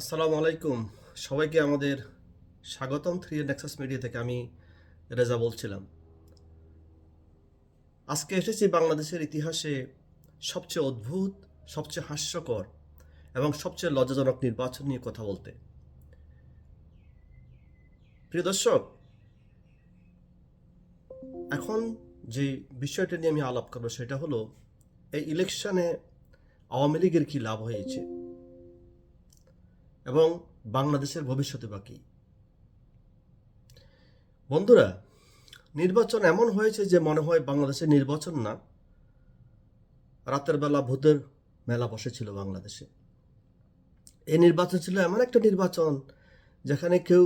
আসসালামু আলাইকুম। সবাইকে আমাদের স্বাগতম থ্রি নেক্সাস মিডিয়া থেকে আমি রেজা বলছিলাম। আজকে এসেছি বাংলাদেশের ইতিহাসে সবচেয়ে অদ্ভুত, সবচেয়ে হাস্যকর এবং সবচেয়ে লজ্জাজনক নির্বাচন নিয়ে কথা বলতে। প্রিয় দর্শক, এখন যে বিষয়টা নিয়ে আমি আলাপ করব সেটা হলো, এই ইলেকশনে আওয়ামী লীগের কী লাভ হয়েছে? এবং বাংলাদেশের ভবিষ্যতে বা কী বন্ধুরা, নির্বাচন এমন হয়েছে যে মনে হয় বাংলাদেশের নির্বাচন না, রাতের বেলা ভূতের মেলা বসেছিল বাংলাদেশে। এই নির্বাচন ছিল এমন একটা নির্বাচন যেখানে কেউ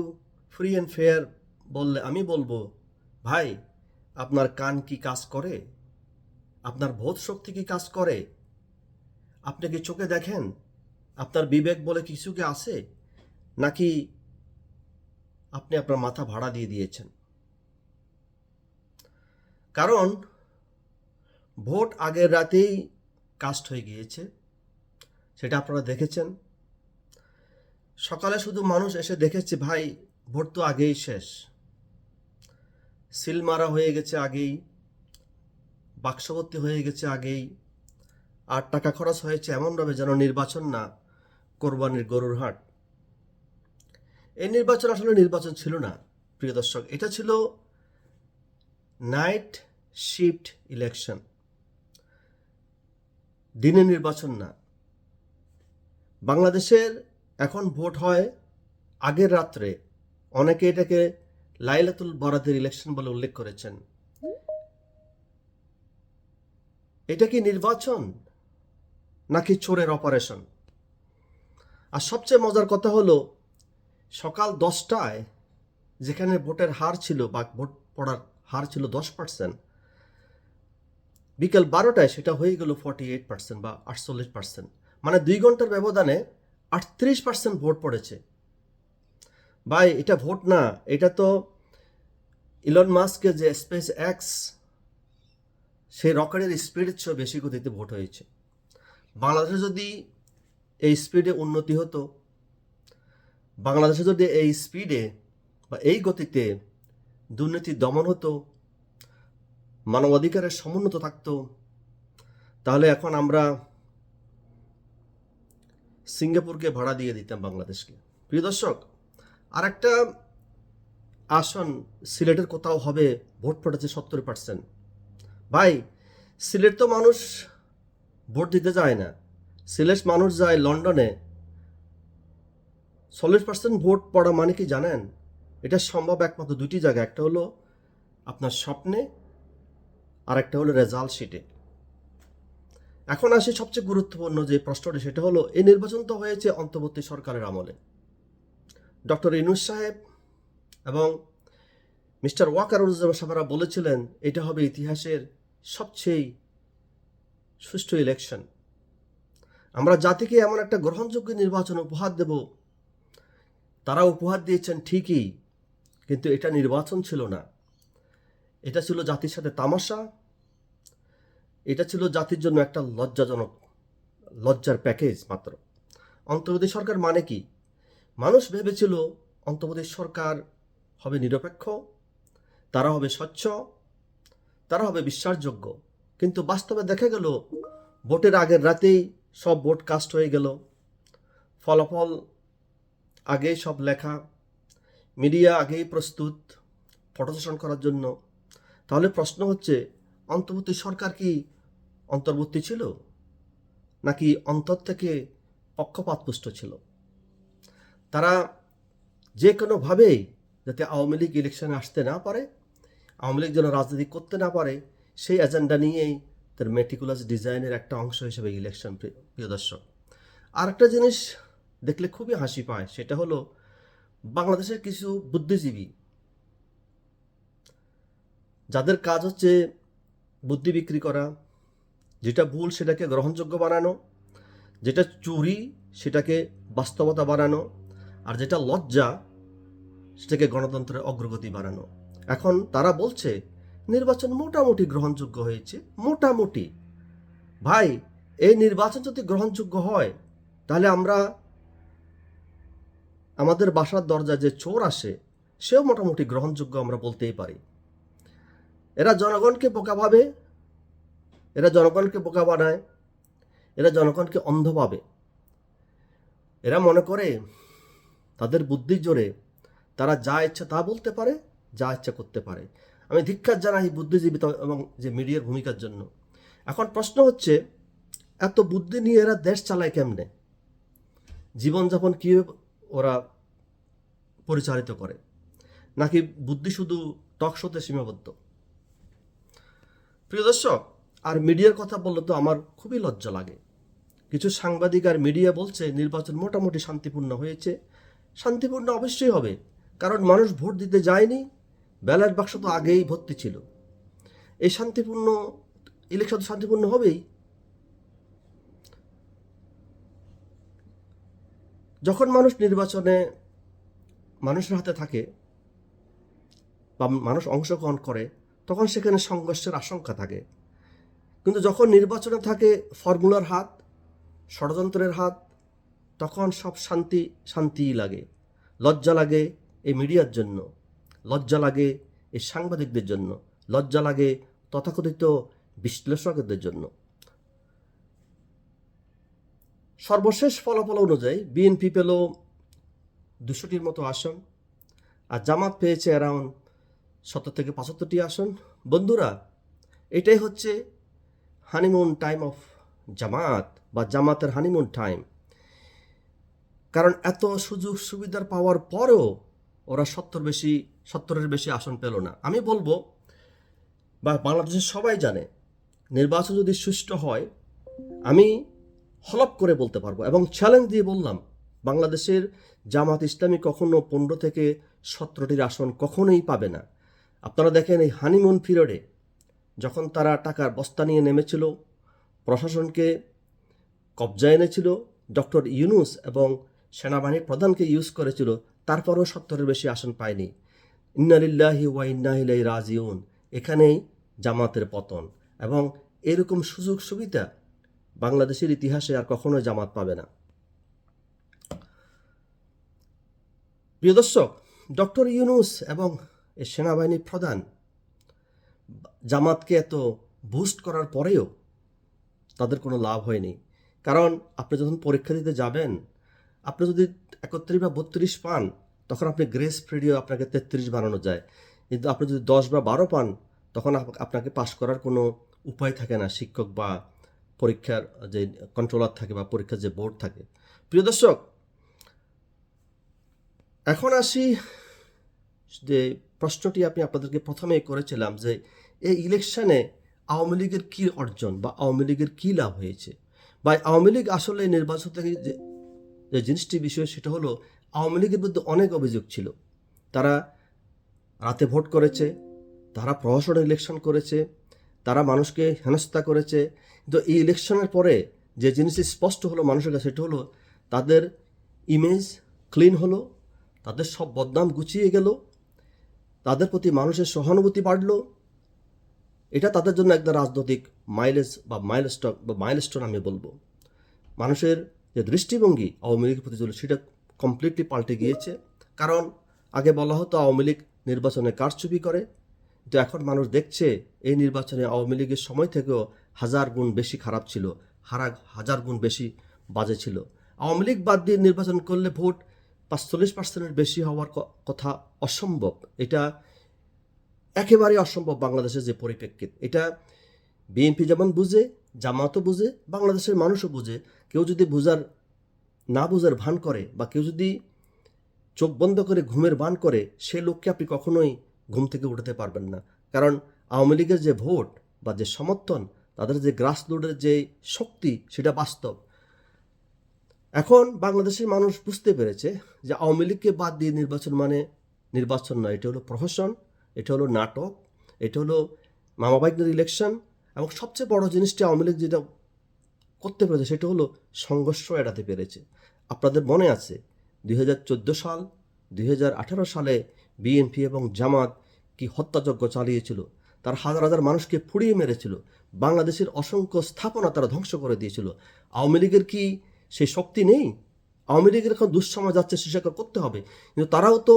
ফ্রি অ্যান্ড ফেয়ার বললে আমি বলব, ভাই, আপনার কান কি কাজ করে? আপনার বোধ শক্তি কি কাজ করে? আপনি কি চোখে দেখেন? আপনার বিবেক বলে কিছু কি আছে? নাকি আপনি আপনার মাথা ভাড়া দিয়ে দিয়েছেন? কারণ, ভোট আগের রাতেই কাস্ট হয়ে গিয়েছে। সেটা আপনারা দেখেছেন। সকালে শুধু মানুষ এসে দেখেছে, ভাই, ভোট তো আগেই শেষ। সিল মারা হয়ে গেছে আগেই বাক্সবর্তী হয়ে গেছে আগেই, আর টাকা খরচ হয়েছে এমনভাবে যেন নির্বাচন না কোরবানির গরুর হাট। এই নির্বাচন আসলে নির্বাচন ছিল না, প্রিয় দর্শক। এটা ছিল নাইট শিফট ইলেকশন দিনে নির্বাচন না। বাংলাদেশের এখন ভোট হয় আগের রাত্রে। অনেকে এটাকে লাইলাতুল বরাদের ইলেকশন বলে উল্লেখ করেছেন। এটা কি নির্বাচন নাকি চোরের অপারেশন আর সবচেয়ে মজার কথা হলো, সকাল দশটায় যেখানে ভোটের হার ছিল বা ভোট পড়ার হার ছিল দশ পার্সেন্ট বিকেল বারোটায় সেটা হয়ে গেল ফর্টি এইট পার্সেন্ট বা আটচল্লিশ পার্সেন্ট মানে দুই ঘণ্টার ব্যবধানে আটত্রিশ পার্সেন্ট ভোট পড়েছে। ভাই, এটা ভোট না, এটা তো ইলন মাস্কের যে স্পেস এক্স সেই রকেটের স্পিডের চেয়ে বেশি গতিতে ভোট হয়েছে। বাংলাদেশে যদি এই স্পিডে উন্নতি হতো। বাংলাদেশে যদি এই স্পিডে বা এই গতিতে দুর্নীতি দমন হতো, মানবাধিকারের সমুন্নত থাকতো, তাহলে এখন আমরা সিঙ্গাপুরকে ভাড়া দিয়ে দিতাম বাংলাদেশকে। প্রিয় দর্শক আর একটা আসন সিলেটের কোথাও হবে, ভোট পড়েছে সত্তর পার্সেন্ট ভাই, সিলেট তো মানুষ ভোট দিতে যায় না। সিলেট মানুষ যায় লন্ডনে, চল্লিশ পার্সেন্ট ভোট পড়া মানে কি জানেন? এটা সম্ভব একমাত্র দুটি জায়গা একটা হলো আপনার স্বপ্নে, আর একটা হলো রেজাল্ট শিটে এখন আসে সবচেয়ে গুরুত্বপূর্ণ যে প্রশ্নটি, সেটা হলো, এই নির্বাচন তো হয়েছে অন্তর্বর্তী সরকারের আমলে। ডক্টর ইনুস সাহেব এবং মিস্টার ওয়াকারুজ্জামান সাহেবরা বলেছিলেন, এটা হবে ইতিহাসের সবচেয়ে সুষ্ঠু ইলেকশন আমরা জাতিকে এমন একটা গ্রহণযোগ্য নির্বাচন উপহার দেব। তারা উপহার দিয়েছেন ঠিকই, কিন্তু এটা নির্বাচন ছিল না। এটা ছিল জাতির সাথে তামাশা। এটা ছিল জাতির জন্য একটা লজ্জাজনক, লজ্জার প্যাকেজ মাত্র। অন্তর্বর্তী সরকার মানে কি? মানুষ ভেবেছিল অন্তর্বর্তী সরকার হবে নিরপেক্ষ, তারা হবে স্বচ্ছ, তারা হবে বিশ্বাসযোগ্য। কিন্তু বাস্তবে দেখা গেল, ভোটের আগের রাতেই সব ভোট কাস্ট হয়ে গেল। ফলাফল আগেই সব লেখা। মিডিয়া আগেই প্রস্তুত ফটো করার জন্য। তাহলে প্রশ্ন হচ্ছে, অন্তর্বর্তী সরকার কি অন্তর্বর্তী ছিল? নাকি অন্তর থেকে পক্ষপাতপুষ্ট ছিল? তারা যে কোনোভাবেই যাতে আওয়ামী লীগ ইলেকশনে আসতে না পারে, আওয়ামী লীগ যেন রাজনীতি করতে না পারে, সেই এজেন্ডা নিয়েই তার মেটিকুলাস ডিজাইনের একটা অংশ হিসেবে ইলেকশন প্রিয় দর্শক। আর একটা জিনিস দেখলে খুবই হাসি পায়, সেটা হলো বাংলাদেশের কিছু বুদ্ধিজীবী। যাদের কাজ হচ্ছে বুদ্ধি বিক্রি করা, যেটা ভুল সেটাকে গ্রহণযোগ্য বানানো, যেটা চুরি সেটাকে বাস্তবতা বানানো, আর যেটা লজ্জা সেটাকে গণতন্ত্রের অগ্রগতি বানানো। এখন তারা বলছে নির্বাচন মোটামুটি গ্রহণযোগ্য হয়েছে, মোটামুটি। ভাই, এই নির্বাচন যদি গ্রহণযোগ্য হয়, তাহলে আমরা আমাদের বাসার দরজায় যে চোর আসে, সেও মোটামুটি গ্রহণযোগ্য আমরা বলতেই পারি। এরা জনগণকে বোকা ভাবে, এরা জনগণকে বোকা বানায়, এরা জনগণকে অন্ধ ভাবে। এরা মনে করে তাদের বুদ্ধির জোরে তারা যা ইচ্ছা তা বলতে পারে, যা ইচ্ছা করতে পারে। আমি ধিক্ষার জানাই বুদ্ধিজীবী এবং যে মিডিয়ার ভূমিকার জন্য। এখন প্রশ্ন হচ্ছে, এত বুদ্ধি নিয়ে এরা দেশ চালায় কেমনে? জীবনযাপন কীভাবে ওরা পরিচালিত করে? নাকি বুদ্ধি শুধু টক শোতে সীমাবদ্ধ? প্রিয় দর্শক, আর মিডিয়ার কথা বললে তো আমার খুবই লজ্জা লাগে। কিছু সাংবাদিক আর মিডিয়া বলছে, নির্বাচন মোটামুটি শান্তিপূর্ণ হয়েছে। শান্তিপূর্ণ অবশ্যই হবে, কারণ মানুষ ভোট দিতে যায়নি ব্যালট বাক্স তো আগেই ভর্তি ছিল। এই শান্তিপূর্ণ ইলেকশন তো শান্তিপূর্ণ হবেই। যখন মানুষ নির্বাচনে মানুষের হাতে থাকে বা মানুষ অংশগ্রহণ করে, তখন সেখানে সংঘর্ষের আশঙ্কা থাকে। কিন্তু যখন নির্বাচনে থাকে ফর্মুলার হাত, ষড়যন্ত্রের হাত, তখন সব শান্তি, শান্তিই লাগে। লজ্জা লাগে এই মিডিয়ার জন্য। লজ্জা লাগে এই সাংবাদিকদের জন্য, লজ্জা লাগে তথাকথিত বিশ্লেষকদের জন্য। সর্বশেষ ফলাফল অনুযায়ী বিএনপি পেল দুশোটির মতো আসন, আর জামাত পেয়েছে অ্যারাউন্ড সত্তর থেকে পঁচাত্তরটি আসন। বন্ধুরা, এটাই হচ্ছে হানিমুন টাইম অফ জামাত বা জামাতের হানিমুন টাইম। কারণ এত সুযোগ সুবিধার পাওয়ার পরেও ওরা সত্তর বেশি সত্তরের বেশি আসন পেল না। আমি বলব, বা বাংলাদেশের সবাই জানে, নির্বাচন যদি সুষ্ঠু হয়, আমি হলপ করে বলতে পারব এবং চ্যালেঞ্জ দিয়ে বললাম, বাংলাদেশের জামাত ইসলামী কখনো পনেরো থেকে সতেরোটির আসন কখনোই পাবে না। আপনারা দেখেন এই হানিমুন পিরিয়ডে যখন তারা টাকার বস্তা নিয়ে নেমেছিল, প্রশাসনকে কবজায় এনেছিল, ডক্টর ইউনুস এবং সেনাবাহিনীর প্রধানকে ইউজ করেছিল, তারপরেও সত্তরের বেশি আসন পায়নি। ইন্নালিল্লাহি ওয়া ইন্নাহিলাই রাজিউন এখানেই জামাতের পতন এবং এরকম সুযোগ সুবিধা বাংলাদেশের ইতিহাসে আর কখনোই জামাত পাবে না। প্রিয় দর্শক, ডক্টর ইউনুস এবং এই সেনাবাহিনীর প্রধান জামাতকে এত বুস্ট করার পরেও তাদের কোনো লাভ হয়নি। কারণ আপনি যখন পরীক্ষা দিতে যাবেন, আপনি যদি একত্রিশ বা বত্রিশ পান তখন আপনি গ্রেস পিরিয়ড আপনাকে তেত্রিশ বানানো যায়। কিন্তু আপনি যদি দশ বা বারো পান, তখন আপনাকে পাশ করার কোনো উপায় থাকে না। শিক্ষক বা পরীক্ষার যে কন্ট্রোলার থাকে বা পরীক্ষার যে বোর্ড থাকে। প্রিয় দর্শক, এখন আসি যে প্রশ্নটি আমি আপনাদেরকে প্রথমেই করেছিলাম যে, এই ইলেকশানে আওয়ামী লীগের কী অর্জন বা আওয়ামী লীগের কী লাভ হয়েছে? বা আওয়ামী লীগ আসলে নির্বাচন থেকে যে যে জিনিসটি বিষয় সেটা হলো আওয়ামী লীগের বিরুদ্ধে অনেক অভিযোগ ছিল। তারা রাতে ভোট করেছে, তারা প্রহসন ইলেকশন করেছে, তারা মানুষকে হেনস্থা করেছে। কিন্তু এই ইলেকশনের পরে যে জিনিসটি স্পষ্ট হলো মানুষের কাছে, সেটা হলো তাদের ইমেজ ক্লিন হলো, তাদের সব বদনাম গুছিয়ে গেল, তাদের প্রতি মানুষের সহানুভূতি বাড়লো। এটা তাদের জন্য একটা রাজনৈতিক মাইলেজ বা মাইলস্টক বা মাইলস্টোন আমি বলব। মানুষের যে দৃষ্টিভঙ্গি আওয়ামী লীগের প্রতি ছিল সেটা কমপ্লিটলি পাল্টে গিয়েছে। কারণ আগে বলা হতো আওয়ামী লীগ নির্বাচনে কারচুপি করে? কিন্তু এখন মানুষ দেখছে এই নির্বাচনে আওয়ামী লীগের সময় থেকেও হাজার গুণ বেশি খারাপ ছিল হারা হাজার গুণ বেশি বাজে ছিল। আওয়ামী লীগ বাদ দিয়ে নির্বাচন করলে ভোট পাঁচচল্লিশ পার্সেন্টের বেশি হওয়ার কথা অসম্ভব। এটা একেবারে অসম্ভব বাংলাদেশের যে পরিপ্রেক্ষিত। এটা বিএনপি যেমন বুঝে, জামাতও বুঝে, বাংলাদেশের মানুষও বুঝে। কেউ যদি বুঝার না বুঝার ভান করে বা কেউ যদি চোখ বন্ধ করে ঘুমের ভান করে, সে লোককে আপনি কখনোই ঘুম থেকে উঠাতে পারবেন না। কারণ আওয়ামী লীগের যে ভোট বা যে সমর্থন, তাদের যে গ্রাস গ্রাসরুটের যে শক্তি, সেটা বাস্তব। এখন বাংলাদেশের মানুষ বুঝতে পেরেছে যে আওয়ামী লীগকে বাদ দিয়ে নির্বাচন মানে নির্বাচন নয়। এটা হলো প্রহসন, এটা হলো নাটক, এটা হলো মামাবাইকদের ইলেকশন এবং সবচেয়ে বড় জিনিসটি আওয়ামী লীগ যেটা করতে পেরেছে, সেটা হলো সংঘর্ষ এড়াতে পেরেছে। আপনাদের মনে আছে দুই হাজার চোদ্দ সাল, দুই হাজার আঠেরো সালে বিএনপি এবং জামাত কি হত্যাযজ্ঞ চালিয়েছিল? তার হাজার হাজার মানুষকে ফুড়িয়ে মেরেছিল, বাংলাদেশের অসংখ্য স্থাপনা তারা ধ্বংস করে দিয়েছিল। আওয়ামী লীগের কি সেই শক্তি নেই? আওয়ামী লীগের এখন দুঃসময় যাচ্ছে সেটা করতে হবে। কিন্তু তারাও তো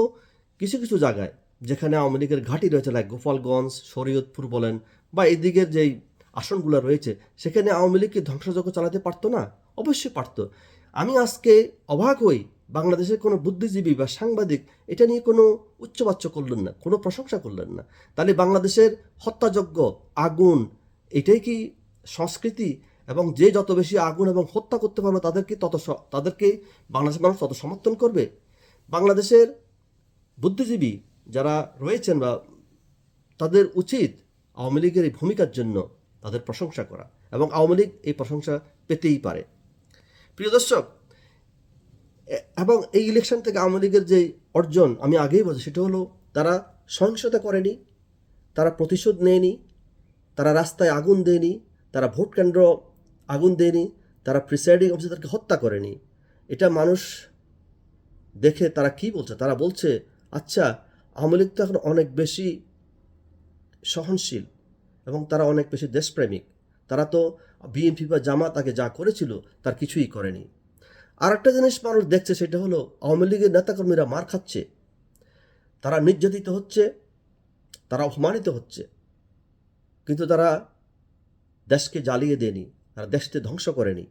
কিছু কিছু জায়গায়, যেখানে আওয়ামী লীগের ঘাঁটি রয়েছে লাইক গোপালগঞ্জ, শরীয়তপুর বলেন, বা এদিকের যেই আসনগুলো রয়েছে, সেখানে আওয়ামী লীগ কি ধ্বংসযজ্ঞ চালাতে পারতো না? অবশ্যই পারতো। আমি আজকে অবাক হই বাংলাদেশের কোনো বুদ্ধিজীবী বা সাংবাদিক এটা নিয়ে কোনো উচ্চবাচ্য করলেন না, কোনো প্রশংসা করলেন না। তাহলে বাংলাদেশের হত্যাযজ্ঞ, আগুন, এটাই কি সংস্কৃতি? এবং যে যত বেশি আগুন এবং হত্যা করতে পারবে তাদেরকে তত তাদেরকে বাংলাদেশের মানুষ তত সমর্থন করবে? বাংলাদেশের বুদ্ধিজীবী যারা রয়েছেন বা তাদের উচিত আওয়ামী লীগের এই ভূমিকার জন্য তাদের প্রশংসা করা এবং আওয়ামী লীগ এই প্রশংসা পেতেই পারে। প্রিয় দর্শক এবং এই ইলেকশন থেকে আওয়ামী লীগের যে অর্জন আমি আগেই বলছি, সেটা হলো তারা সহিংসতা করেনি, তারা প্রতিশোধ নেয়নি, তারা রাস্তায় আগুন দেয়নি, তারা ভোট কেন্দ্র আগুন দেয়নি, তারা প্রিসাইডিং অফিসারকে হত্যা করেনি। এটা মানুষ দেখে তারা কি বলছে? তারা বলছে আচ্ছা আওয়ামী লীগ তো এখন অনেক বেশি সহনশীল এবং তারা অনেক বেশি দেশপ্রেমিক। তারা তো বিএনপি বা জামাত তাকে যা করেছিল তার কিছুই করেনি। আর একটা জিনিস মানুষ দেখছে সেটা হলো, আওয়ামী লীগের নেতাকর্মীরা মার খাচ্ছে। তারা নির্যাতিত হচ্ছে, তারা অপমানিত হচ্ছে। কিন্তু তারা দেশকে জ্বালিয়ে দেয়নি, তারা দেশকে ধ্বংস করেনি।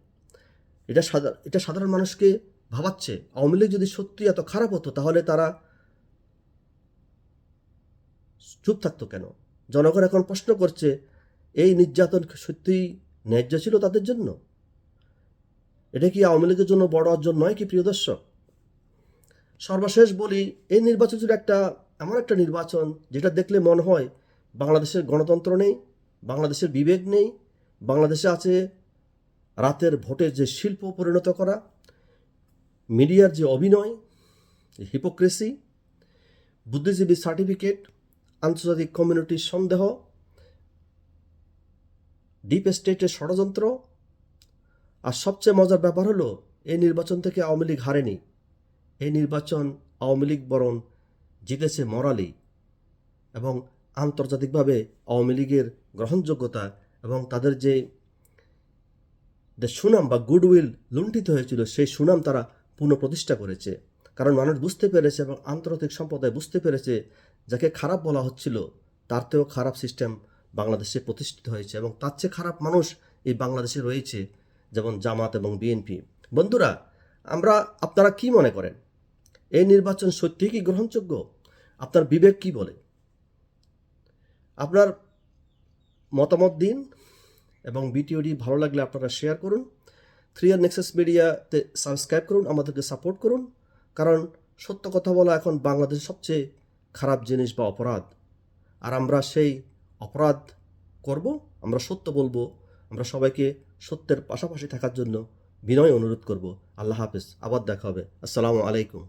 এটা সাধারণ এটা সাধারণ মানুষকে ভাবাচ্ছে। আওয়ামী লীগ যদি সত্যি এত খারাপ হতো, তাহলে তারা চুপ থাকতো কেন? জনগণ এখন প্রশ্ন করছে, এই নির্যাতন সত্যিই ন্যায্য ছিল তাদের জন্য? এটা কি আওয়ামী লীগের জন্য বড় অর্জন নয় কি প্রিয় দর্শক? সর্বশেষ বলি, এই নির্বাচন ছিল একটা, এমন একটা নির্বাচন যেটা দেখলে মনে হয়, বাংলাদেশের গণতন্ত্র নেই, বাংলাদেশের বিবেক নেই, বাংলাদেশে আছে রাতের ভোটের যে শিল্প পরিণত করা, মিডিয়ার যে অভিনয় হিপোক্রেসি বুদ্ধিজীবী সার্টিফিকেট আন্তর্জাতিক কমিউনিটির সন্দেহ ডিপ স্টেটের ষড়যন্ত্র? আর সবচেয়ে মজার ব্যাপার হলো, এই নির্বাচন থেকে আওয়ামী লীগ হারেনি। এই নির্বাচন আওয়ামী লীগ বরং জিতেছে মরালি এবং আন্তর্জাতিকভাবে আওয়ামী লীগের গ্রহণযোগ্যতা এবং তাদের যে সুনাম বা গুডউইল লুণ্ঠিত হয়েছিল, সেই সুনাম তারা পুনঃপ্রতিষ্ঠা করেছে। কারণ মানুষ বুঝতে পেরেছে এবং আন্তর্জাতিক সম্প্রদায় বুঝতে পেরেছে, যাকে খারাপ বলা হচ্ছিল, তার থেকেও খারাপ সিস্টেম বাংলাদেশে প্রতিষ্ঠিত হয়েছে এবং তার চেয়ে খারাপ মানুষ এই বাংলাদেশে রয়েছে যেমন জামাত এবং বিএনপি। বন্ধুরা, আমরা আপনারা কি মনে করেন? এই নির্বাচন সত্যিই কি গ্রহণযোগ্য? আপনার বিবেক কি বলে? আপনার মতামত দিন এবং ভিডিওটি ভালো লাগলে আপনারা শেয়ার করুন। থ্রি আর নেক্সাস মিডিয়াতে সাবস্ক্রাইব করুন, আমাদেরকে সাপোর্ট করুন। কারণ সত্য কথা বলা এখন বাংলাদেশের সবচেয়ে খারাপ জিনিস বা অপরাধ। আর আমরা সেই অপরাধ করব, আমরা সত্য বলব, আমরা সবাইকে সত্যের পাশাপাশি থাকার জন্য বিনয় অনুরোধ করব। আল্লাহ হাফিজ, আবার দেখা হবে। আসসালামু আলাইকুম।